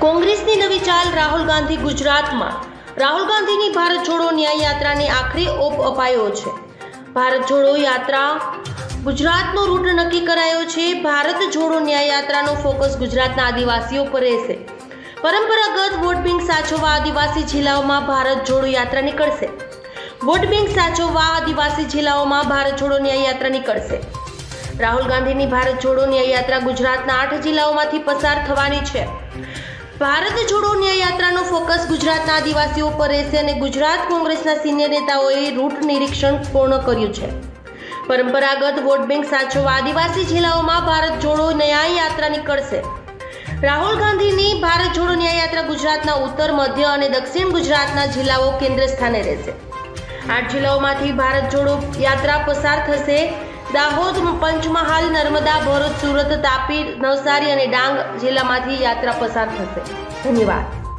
કોંગ્રેસની નવી ચાલ રાહુલ ગાંધી ગુજરાતમાં. રાહુલ ગાંધીની ભારત છોડો ન્યાય યાત્રાને આખરી ઓપ અપાયો છે. ભારત છોડો યાત્રા. ગુજરાતનો રૂટ નક્કી કરાયો છે. ભારત જોડો ન્યાય યાત્રાનો ફોકસ ગુજરાતના આદિવાસીઓ પર રહેશે. પરંપરાગત વોટ બેંક સાચવવા આદિવાસી જિલ્લાઓમાં ભારત જોડો યાત્રા નીકળશે. વોટ બેંક સાચવવા આદિવાસી જિલ્લાઓમાં ભારત છોડો ન્યાય યાત્રા નીકળશે. રાહુલ ગાંધીની ભારત છોડો ન્યાય યાત્રા ગુજરાતના આઠ જિલ્લાઓમાંથી પસાર થવાની છે. ભારત છોડો ન્યાય યાત્રાનો ફોકસ ગુજરાતના આદિવાસીઓ પર રહેશે અને ગુજરાત કોંગ્રેસના સિનિયર નેતાઓએ રૂટ નિરીક્ષણ પૂર્ણ કર્યું છે. પરંપરાગત વોટ બેંક સાચવવા આદિવાસી જિલ્લાઓમાં ભારત જોડો ન્યાય યાત્રા નીકળશે. રાહુલ ગાંધીની ભારત જોડો ન્યાય યાત્રા ગુજરાતના ઉત્તર, મધ્ય અને દક્ષિણ ગુજરાતના જિલ્લાઓ કેન્દ્ર સ્થાને રહેશે. આઠ જિલ્લાઓમાંથી ભારત જોડો યાત્રા પસાર થશે. દાહોદ પંચમહાલ નર્મદા ભરૂચ સુરત તાપી નવસારી અને ડાંગ જિલ્લામાંથી યાત્રા પસાર થશે. ધન્યવાદ.